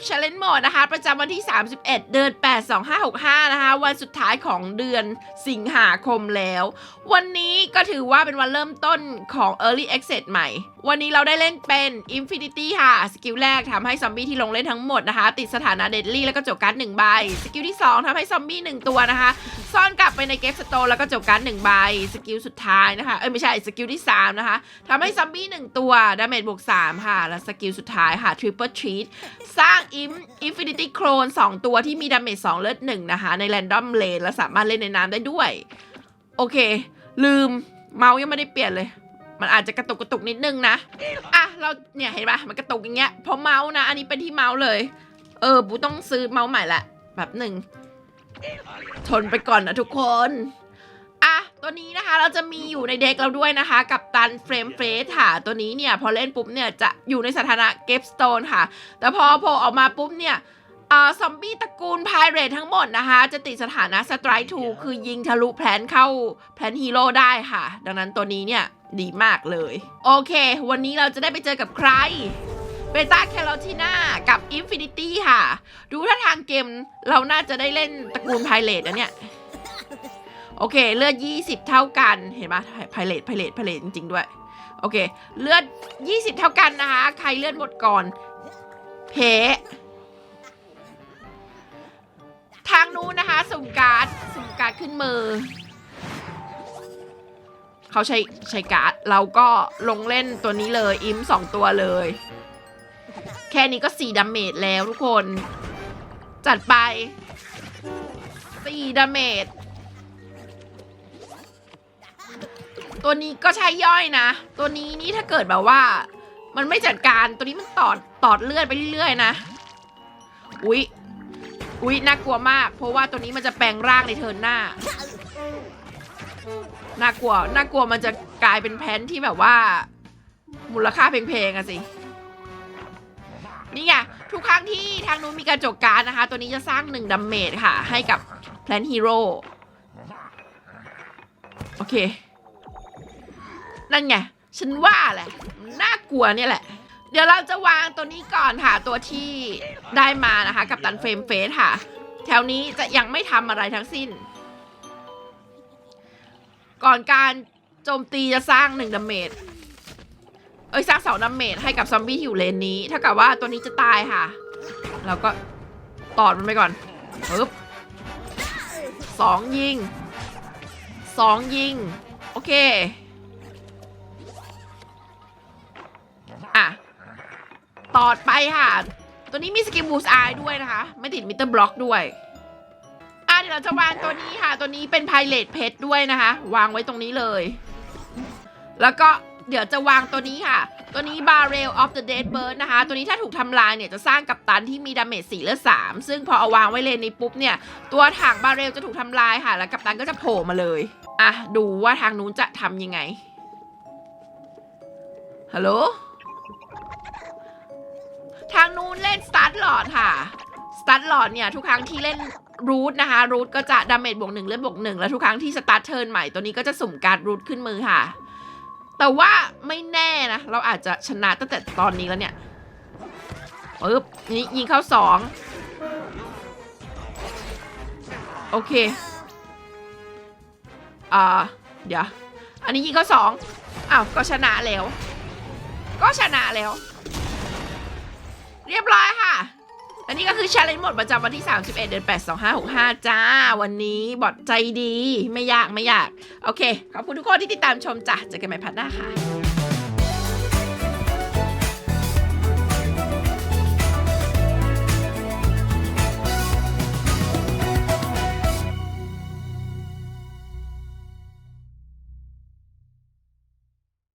ับ Challenge Mode นะคะ ประจำวันที่ 31 เดือน 8 2565 นะคะ วันสุดท้ายของเดือนสิงหาคมแล้ว วันนี้ก็ถือว่าเป็นวันเริ่มต้นของ Early Access ใหม่ วันนี้เราได้เล่นเป็น Infinity ค่ะ สกิลแรกทำให้ซอมบี้ที่ลงเล่นทั้งหมดนะคะ ติดสถานะเดดลี่แล้วก็จบการ์ดหนึ่งใบ สกิลที่ 2ทำให้ซอมบี้หนึ่งตัวนะคะ ซ่อนกลับไปในเกฟสโตแล้วก็จบการ์ดหนึ่งใบสกิลสุดท้ายนะคะ เอ้ยไม่ใช่สกิลที่ 3 นะคะทำให้ซอมบี้หนึ่งตัว ดาเมจบวก 3 ค่ะ และสกิลสุดท้ายค่ะ Triple Treat สร้าง Im Infinity Clone 2ตัวที่มีดาเมจ2เลือด1นะคะ ใน Random Lane และสามารถเล่นในน้ำได้ด้วย โอเค ลืมเมาส์ยังไม่ได้เปลี่ยนเลย มันอาจจะกระตุกกระตุกนิดนึงนะ อะ เราเนี่ยเห็นปะมันกระตุกอย่างเงี้ยเพราะเมาส์นะ อันนี้เป็นที่เมาส์เลย เออบูต้องซื้อเมาส์ใหม่ละแบบหนึ่ง ทนไปก่อนนะทุกคนอะตัวนี้นะคะเราจะมีอยู่ในเด็กเราด้วยนะคะ กับตันเฟรมเฟสค่ะ ตัวนี้เนี่ยพอเล่นปุ๊บเนี่ยจะอยู่ในสถานะเก็บสโตนค่ะ แต่พอโผล่ออกมาปุ๊บเนี่ยอ่าซอมบี้ตระกูลพายเรททั้งหมดนะคะ จะติดสถานะสไตร์ทูคือยิงทะลุแพลนเข้าแพลนฮีโร่ได้ค่ะ ดังนั้นตัวนี้เนี่ยดีมากเลย โอเค วันนี้เราจะได้ไปเจอกับใคร เบต้าแคโรทีนากับอินฟินิตี้ค่ะ ดูท่าทางเกมเราน่าจะได้เล่นตระกูลไพเรตนะเนี่ย โอเค เลือด 20 เท่ากัน เห็นปะไพเรตไพเรตไพเรตจริง ๆ ด้วย โอเค เลือด 20 เท่ากันนะคะ ใครเลือดหมดก่อนเพทางนู้นนะคะ สุ่มการ์ด สุ่มการ์ดขึ้นมือ เขาใช้ใช้การ์ด เราก็ลงเล่นตัวนี้เลย อิมสองตัวเลย แค่นี้ก็สี่ดาเมจแล้วทุกคน จัดไปสี่ดาเมจตัวนี้ก็ใช้ย่อยนะ ตัวนี้นี่ถ้าเกิดแบบว่า มันไม่จัดการตัวนี้มันตอดตอดเลือดไปเรื่อยๆนะ อุ๊ย อุ๊ยน่ากลัวมาก เพราะว่าตัวนี้มันจะแปลงร่างในเทิร์นหน้า น่ากลัว น่ากลัวมันจะกลายเป็นแพนที่แบบว่า มูลค่าเพลงๆอะสิ นี่ไงทุกครั้งที่ทางนู้นมีการจกการดนะคะ ตัวนี้จะสร้างหนึ่งดัมเมจค่ะ ให้กับแพลนฮีโร่โอเค นั่นไง ฉันว่าแหละ น่ากลัวเนี่ยแหละ เดี๋ยวเราจะวางตัวนี้ก่อนค่ะ ตัวที่ได้มานะคะ กับตันเฟรมเฟสค่ะ แถวนี้จะยังไม่ทำอะไรทั้งสิ้น ก่อนการโจมตีจะสร้างหนึ่งดาเมจ เอ้ยสร้างเสองดาเมจให้กับซอมบี้ที่อยู่เลนนี้ถ้ากับว่าตัวนี้จะตายค่ะ เราก็ตอดมันไปก่อนปึ๊บสองยิงสองยิง โอเค อะ ตอดไปค่ะ ตัวนี้มีสกิลบูสไอด้วยนะคะ ไม่ติดมิเตอร์บล็อกด้วยอะเดี๋ยวเราจะวางตัวนี้ค่ะ ตัวนี้เป็นไพเรตเพชรด้วยนะคะ วางไว้ตรงนี้เลย แล้วก็ เดี๋ยวจะวางตัวนี้ค่ะ ตัวนี้ Barrel of the Dead Bird นะคะ ตัวนี้ถ้าถูกทำลายเนี่ยจะสร้างกับตันที่มีดาเมจ4และ3ซึ่งพอเอาวางไว้เลนนี้ปุ๊บเนี่ย ตัวถังบาเรลจะถูกทำลายค่ะ แล้วกับตันก็จะโผล่มาเลย อะ ดูว่าทางนู้นจะทำยังไง ฮัลโหล ทางนู้นเล่นสตาร์ทหลอดค่ะสตาร์ทหลอดเนี่ยทุกครั้งที่เล่นรูทนะคะรูทก็จะดาเมจบวกหนึ่งเลือดบวกหนึ่งแล้วทุกครั้งที่สตาร์ทเทิร์นใหม่ตัวนี้ก็จะสุ่มการรูทขึ้นมือค่ะ แต่ว่าไม่แน่นะ เราอาจจะชนะตั้งแต่ตอนนี้แล้วเนี่ยปึ๊บนี่ยิงเข้าสองโอเค อ่า เดี๋ยว อันนี้ยิงเข้าสองอ้าว ก็ชนะแล้ว ก็ชนะแล้ว เรียบร้อยค่ะ อันนี้ก็คือชาเลนจ์หมดประจำวันที่ 31 เดือน 8 2565 จ้า วันนี้บอดใจดี ไม่ยากไม่ยาก โอเค ขอบคุณทุกคนที่ติดตามชมจ้ะเจอกันใหม่พัดหน้าค่ะ